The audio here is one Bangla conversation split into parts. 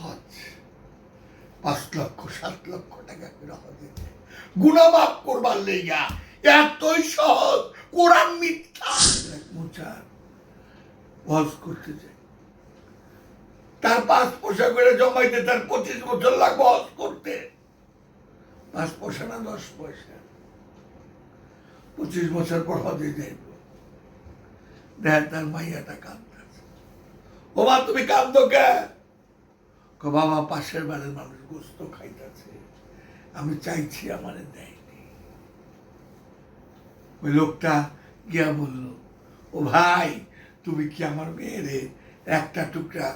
হজ। পাঁচ লক্ষ, সাত লক্ষ টাকা করে হজে। গুনামাপ করবার লেগা এতই সহজ, কোরআন মিথ্যা। মোচার, হজ করতে যায়। তার পাঁচ পয়সা করে জমাইতে তার পঁচিশ বছর লাগবে হজ করতে। পাঁচ পয়সা না দশ পয়সা? পঁচিশ বছর পর হজে যাইব। দেখ, তার মাইয়াটা কাঁদতেছে। ও মা তুমি কাঁদো কে কো? বাবা, পাশের বাড়ির মানুষ গোস্ত খাইতেছে। আমি চাইছি আমার দেয়নি ওই লোকটা গিয়া বলল, ও ভাই, তুমি কি আমার মেয়েরে একটা টুকরা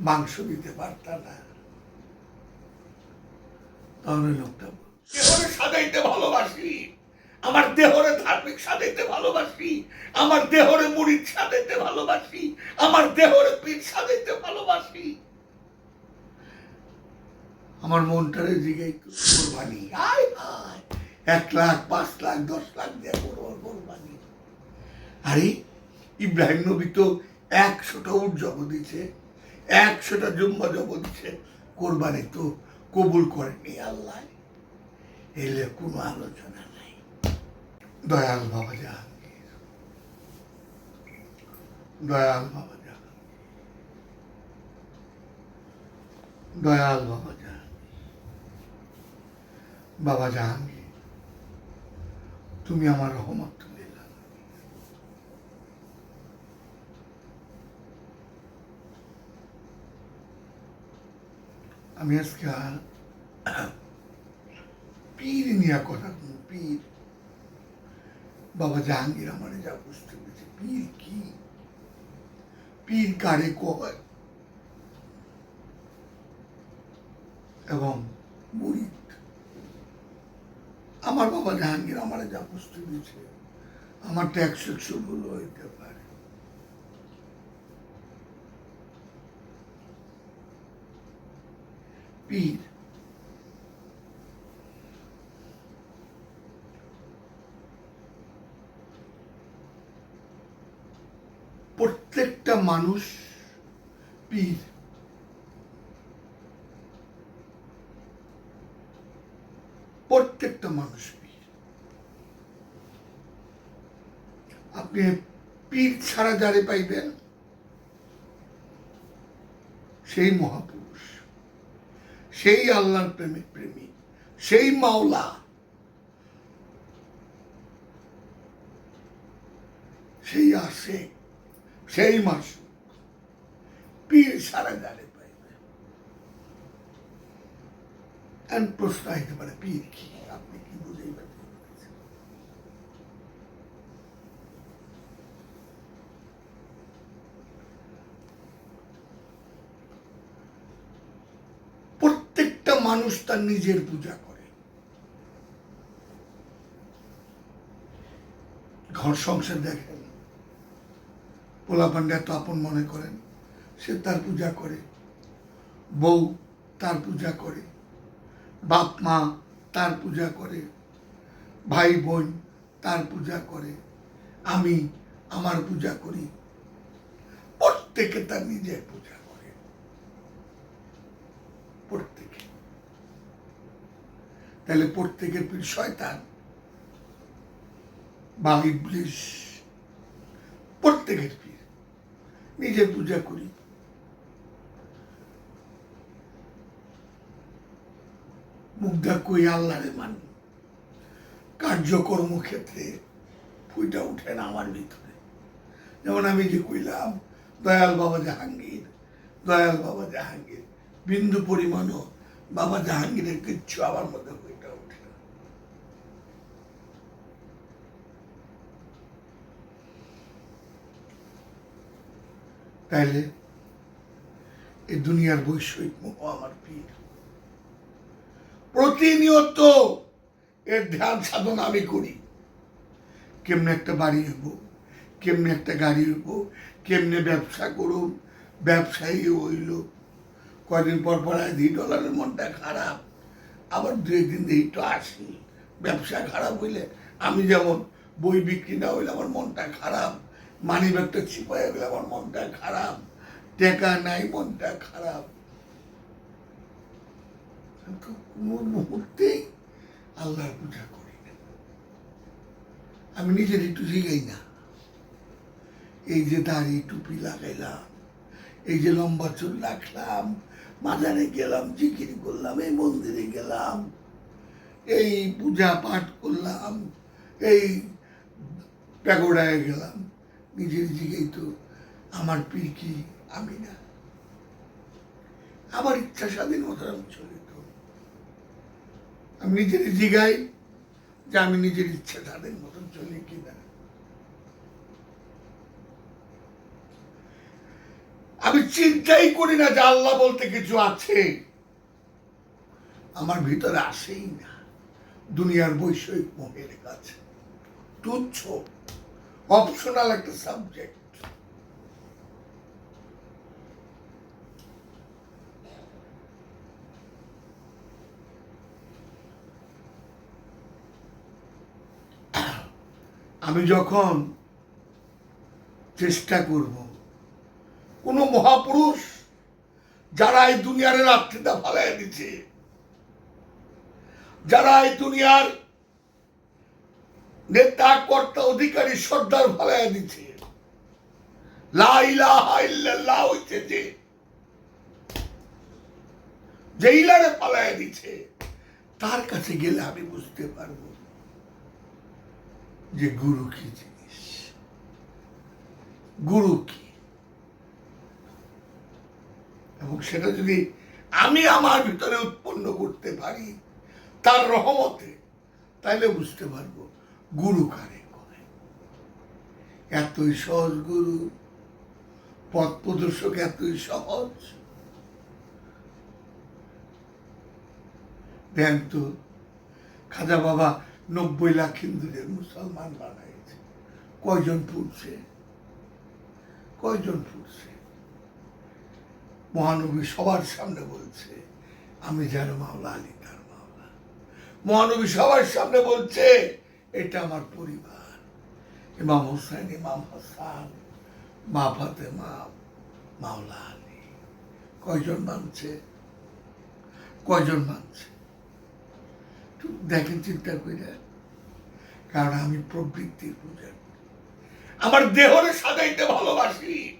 মাংস দিতে পারতা না? তখন লোকটা দেহরে সাজাইতে ভালোবাসি, আমার দেহরে ধার্মিক সাজাইতে ভালোবাসি, আমার দেহরে মুড়িদ সাজাইতে ভালোবাসি, আমার দেহরে পীর সাজাইতে ভালোবাসি। আমার মনটারে জিগাই কোরবানি। আয় হায়, এক লাখ, পাঁচ লাখ, দশ লাখ দিয়ে করব কোরবানি। আরে, ইব্রাহিম নবী তো একশোটা উট জব দিছে একশোটা জুম্মা জব দিছে কোরবানি তো কবুল করেনি আল্লাহ। এলে কোনো আলোচনা নাই। দয়াল বাবা জাহাঙ্গীর। দয়াল বাবা জাহাঙ্গীর। দয়াল বাবা জাহাঙ্গীর। বাবা জাহাঙ্গীর তুমি আমার রহমত আমি আজকে আর পীর নিয়ে কথা পীর। বাবা জাহাঙ্গীর আমার যা বুঝতে পেরেছে, পীর কি? পীর কারে কয়? এবং মুরিদ আমার বাবা জাহাঙ্গীর আমার যা বুঝতে দিয়েছে আমার ট্যাক্স ভুল হইতে পারে। পীর। প্রত্যেকটা মানুষ পীর। প্রত্যেকটা মানুষ পীর আপনি পীর ছাড়া যারে পাইবেন, সেই মহাপুরুষ, সেই আল্লাহর প্রেমিক প্রেমিক সেই মাওলা, সেই আসে সেই মাসু পীর ছাড়া যারে পাইবেন And প্রশ্ন আসতে পারে, পীর কি? আপনি কি বুঝেই পারছেন প্রত্যেকটা মানুষ তার নিজের পূজা করে। ঘর সংসার দেখেন। পোলা পান্ডা তো আপন মনে করেন, সে তার পূজা করে। বউ তার পূজা করে। বাপ মা তার পূজা করে, ভাই বোন তার পূজা করে, আমি আমার পূজা করি। প্রত্যেকে তার নিজের পূজা করে। প্রত্যেকে। তাহলে প্রত্যেকের পীর শয়তান। বা ইবলিশ প্রত্যেকের পীর নিজে পূজা করি। মুগ্ধা কই আল্লাহরে মানি। কার্যকর্ম ক্ষেত্রে ফুইটা উঠে না আমার ভিতরে। যেমন আমি যে কইলাম, দয়াল বাবা জাহাঙ্গীর, দয়াল বাবা জাহাঙ্গীর, বিন্দু পরিমাণও বাবা জাহাঙ্গীরের কিচ্ছু আমার মধ্যে ফুইটা উঠে না। তাইলে এই দুনিয়ার বৈষয়িক মোহ আমার পীর। প্রতিনিয়ত এর ধ্যান সাধন আমি করি। কেমনে একটা বাড়ি হইব কেমনে একটা গাড়ি হইব কেমনে ব্যবসা করুম, ব্যবসায়ী হইল। কয়দিন পর পর দুই ডলারের মনটা খারাপ, আবার দু একদিন দিয়ে একটু আসি। ব্যবসা খারাপ হইলে আমি যেমন বই বিক্রি না হইলে আমার মনটা খারাপ মানি ব্যাগটা ছিপাই গেলে আমার মনটা খারাপ, টেকা নাই মনটা খারাপ। তো কোনো মুহূর্তেই আল্লাহর পূজা করি না। আমি নিজের একটু জিগাই না। এই যে দাড়ি, টুপি লাগাইলাম, এই যে লম্বা চুল রাখলাম, মাজারে গেলাম, জিকির করলাম, এই মন্দিরে গেলাম, এই পূজা পাঠ করলাম, এই প্যাগোডায় গেলাম, নিজের জিগেই তো আমার পীর কি আমি না। আমার ইচ্ছা স্বাধীন মতো আমি নিজের জিগাই যে আমি নিজের ইচ্ছা স্বাধীন মতন চলি কিনা আমি চিন্তাই করি না যে আল্লাহ বলতে কিছু আছে। আমার ভিতরে আসেই না। দুনিয়ার বৈষয়িক মোহের কাছে। তুচ্ছ অপশনাল একটা সাবজেক্ট আমি যখন চেষ্টা করব, কোনো মহাপুরুষ যারা এই দুনিয়ার রাত্রিটা ফালাই দিচ্ছে যারা এই দুনিয়ার নেতা, কর্তা, অধিকারী, সর্দার ফালাই দিচ্ছে যে যে ইলারে পালায় দিচ্ছে তার কাছে গেলে আমি বুঝতে পারব যে গুরু কি জিনিস? গুরু কি? এবং সেটা যদি আমি আমার ভিতরে উৎপন্ন করতে পারি, তার রহমতে, তাইলে বুঝতে পারব গুরু কারে করে। এতই সহজ গুরু, পথ প্রদর্শক এতই সহজ। দেন তো, খাজা বাবা নব্বই লাখ হিন্দুদের মুসলমান বানাইছে। কয়জন ফুটছে কয়জন ফুটছে মহানবী সবার সামনে বলছে, আমি যার মাওলা আলী তার মাওলা। মহানবী সবার সামনে বলছে, এটা আমার পরিবার। ইমাম হোসেন, ইমাম হাসান, মা ফাতেমা, মাওলা আলী। কয়জন মানছে কয়জন মানছে দেখেন, চিন্তা করে কারণ আমি প্রবৃত্তির পূজা আমার দেহরে সাজাইতে ভালোবাসি।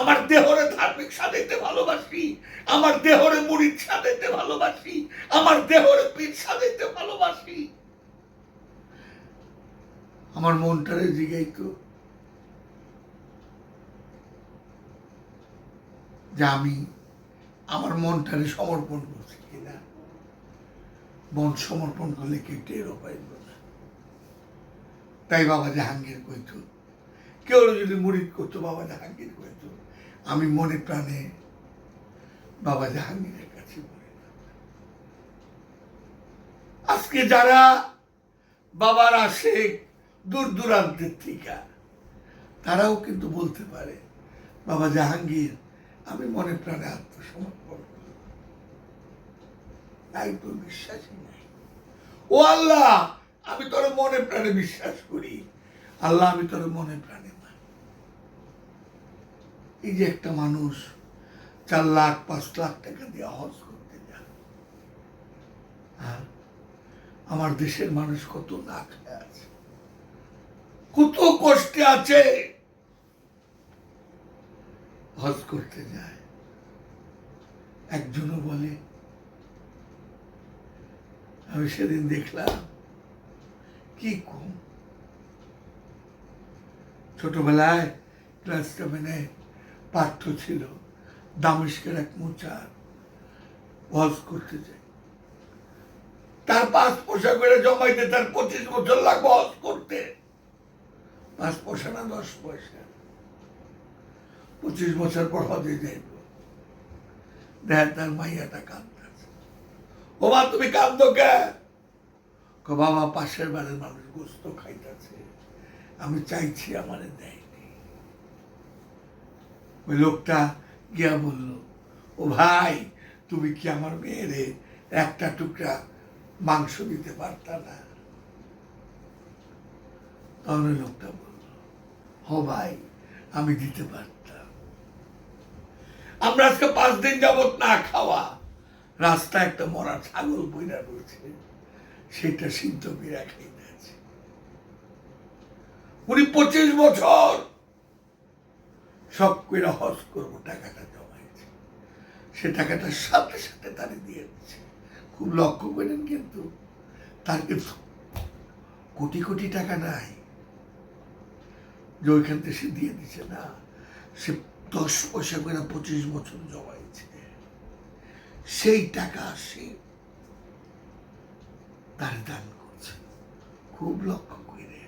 আমার দেহরে ধার্মিক সাজাইতে ভালোবাসি। আমার দেহরে মুড়িদ সাজাইতে ভালোবাসি। আমার দেহরে পীর সাজাইতে ভালোবাসি। আমার মনটারে জিগাই তো যে আমি আমার মনটারে সমর্পণ করছি। মন সমর্পণ করলে কেউ টেরও পাইব না। তাই বাবা জাহাঙ্গীর কইত কেউ যদি মুরিদ করতো, বাবা জাহাঙ্গীর কইত আমি মনে প্রাণে বাবা জাহাঙ্গীরের কাছে আজকে যারা বাবার আসে দূর দূরান্তের থেকে, তারাও কিন্তু বলতে পারে, বাবা জাহাঙ্গীর, আমি মনে প্রাণে আত্মসমর্পণ করি তাই তো বিশ্বাসই নাই ও আল্লাহ, আমি তোর মনে প্রাণে বিশ্বাস করি। আল্লাহ, আমি তোর মনে প্রাণে এই যে একটা মানুষ চার লাখ, পাঁচ লাখ টাকা দিয়ে হজ করতে আর আমার দেশের মানুষ কত না আছে। কত কষ্টে আছে। হজ করতে যায়। একজনও বলে আমি সেদিন দেখলাম কি কম ছোটবেলায় ক্লাস সেভেনে পাঠ্য ছিল দামেশকের এক মোচার হজ করতে যাই। তার পাঁচ পয়সা করে জমাইতে তার পঁচিশ বছর লাগবে হজ করতে। পাঁচ পয়সা না দশ পয়সা। পঁচিশ বছর পর হজে যাইব। দেখ তার মাইয়াটা কাঁদতেছে মা তুমি কাঁদো কে? বাবা, পাশের বাড়ির মানুষ গোস্ত খাইতেছে। আমি চাইছি আমারে দেয়নি। ওই লোকটা গিয়া বলল, ও ভাই, তুমি কি আমার মেয়েরে একটা টুকরা মাংস দিতে পারতা না? তখন ওই লোকটা বলল, হ ভাই, আমি দিতে পারতাম। আমরা আজকে পাঁচ দিন যাবত না খাওয়া। রাস্তায় একটা মরা ছাগল বইরা রয়েছে, সেটা সিদ্ধ বিরা খাইতে উনি পঁচিশ বছর সব কইরা হজ করব, টাকাটা জমাইছে। সে টাকাটা সাথে সাথে তারে দিয়ে দিচ্ছে খুব লক্ষ্য করেন কিন্তু, তার কিন্তু কোটি কোটি টাকা নাই। যে ওইখান থেকে সে দিয়ে দিচ্ছে না, সে দশ পয়সা করে পঁচিশ বছর জমাইছে। সেই টাকা সে তার দান করছে। খুব লক্ষ্য করে।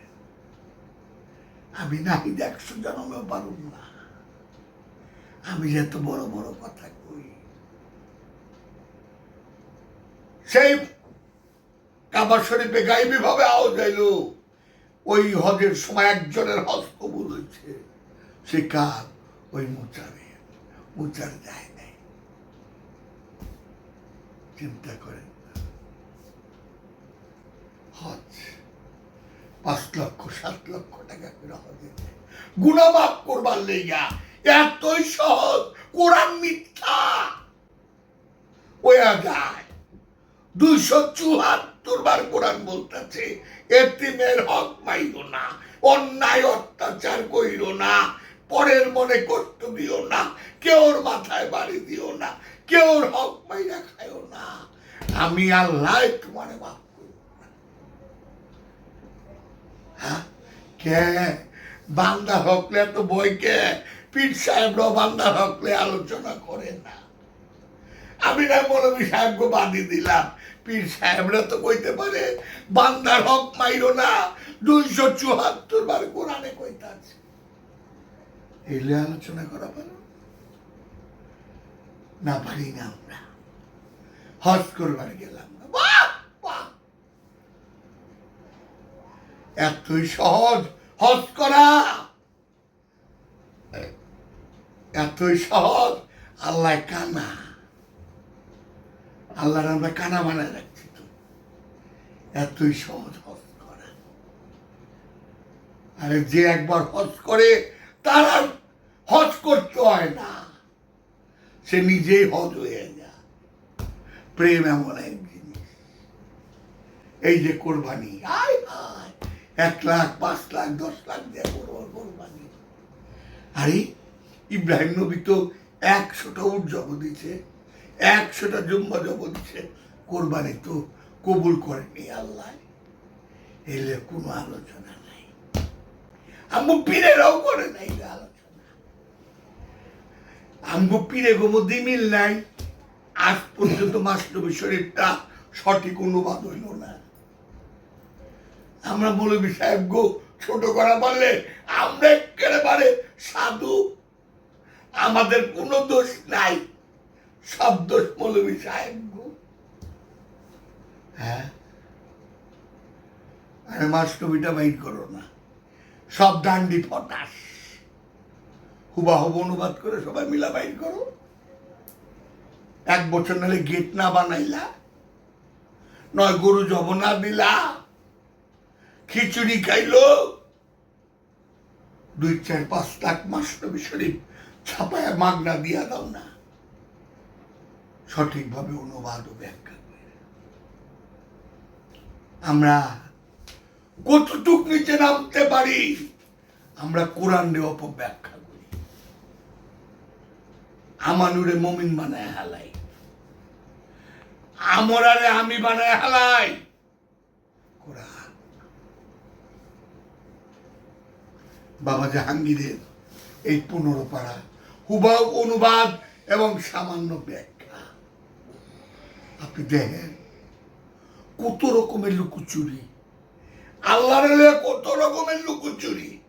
আমি নাই একশো জনমেও পারুম না। আমি যে এত বড় বড় কথা কই। সেই কাবার শরীফে গাইবি ভাবে আওয়াজ আইলো। ওই হজের সময় একজনের হজ কবুল হয়েছে সে কার? ওই মুচারে মুচার যায় চিন্তা করেন হজ, পাঁচ লক্ষ, সাত লক্ষ টাকা করে হজে গুণা মাফ করবার লেগা এতই সহজ, কোরআন মিথ্যা। ওয়া যায়, দুইশো চুয়াত্তর বার কোরআন বলতেছে, এতিমের হক মাইরো না, অন্যায় অত্যাচার কইরো না পরের মনে কষ্ট দিও না, কেউর মাথায় বাড়ি দিও না, কেউর হক মাইরা খাইও না। আমি আল্লাহ তোমার মাফ করব হ্যাঁ? কে? বান্দার হকলে এত বই কে? পীর সাহেবরাও বান্দার হকলে আলোচনা করে না। আমি না মৌলবী সাহেবকে বাঁধি দিলাম। পীর সাহেবরা তো কইতে পারে, বান্দার হক মাইরো না। দুইশো চুয়াত্তর বার কোরআনে কইতে আছে এলে আলোচনা করা পারো না পারি না আমরা। হজ করবার গেলাম। এতই সহজ হজ করা। এতই সহজ আল্লাহ কানা। আল্লাহর আমরা কানা বানায় রাখছি তো। এতই সহজ হজ করা। আরে যে একবার হজ করে তার আর হজ করতে হয় না। সে নিজেই হজ হয়ে যায়। প্রেম এমন এক জিনিস। এই যে কোরবানি। আয় হায়। এক লাখ পাঁচ লাখ দশ লাখ দিয়ে করব কোরবানি। আরে ইব্রাহিম নবী তো একশোটা উট জব দিছে একশোটা জুম্বা জব দিছে। কোরবানি তো কবুল করেনি আল্লাহ। এলে কোনো আলোচনা করে নাই এই আলোচনা আমগো পীরে গো মিল নাই। আজ পর্যন্ত শরীফটা সঠিক অনুবাদ হইল না। আমরা মৌলবী সাহেব গো, ছোট করা পারলে আমরা একেবারে সাধু। আমাদের কোনো দোষ নাই। সব দোষ মৌলবী সাহেব গো। হ্যাঁ? আরে মাস্টবিটা বাইর করো না। সব ডান্ডি ফটাস হুবাহুব অনুবাদ করে সবাই মিলা বাইর করো। এক বছর নাহলে গেট না বানাইলা, নয় গরু জব না দিলা, খিচুড়ি খাইলো। দুই, চার, পাঁচ লাখ মাস্টবি শরীফ ছাপায় মাগনা দিয়া দাও না। সঠিকভাবে অনুবাদ ও ব্যাখ্যা আমরা কতটুক নিচে নামতে পারি? আমরা কোরআন অপব্যাখ্যা করি। আমানুরে মমিন বানায় হালাই। আমরারে আমি বানায় হালাই। কোরআন। বাবা জাহাঙ্গীরের এই পনেরো পাড়া। হুবাহ অনুবাদ এবং সামান্য ব্যাখ্যা। আপনি দেখেন কত রকমের লুকোচুরি। আল্লাহর কত রকমের লুকোচুরি।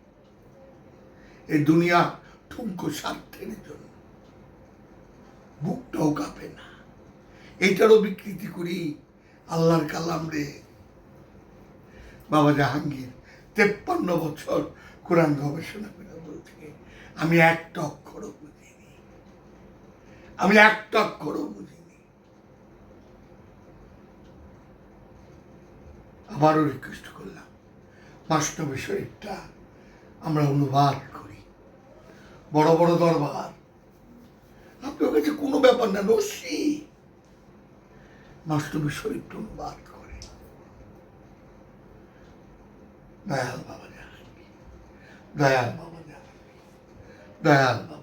এই দুনিয়া ঠুমকো স্বার্থের জন্য। বুকটাও কাঁপে না। এইটারও বিকৃতি করি আল্লাহর কালাম রে। বাবা জাহাঙ্গীর, তেপ্পান্ন বছর কোরআন গবেষণা করে বলছে, আমি একটা অক্ষরও বুঝিনি। আমি একটা অক্ষরও বুঝিনি। আবারও রিকোয়েস্ট করলাম। মাস্টবী শরীফটা আমরা অনুবাদ করি। বড় বড় দরবার। আপনার কাছে কোনো ব্যাপার না রশ্মি মাস্টবি শরীফ অনুবাদ করে। দয়াল বাবা জাহাঙ্গীর দয়াল বাবা জাহাঙ্গীর দয়াল বাবা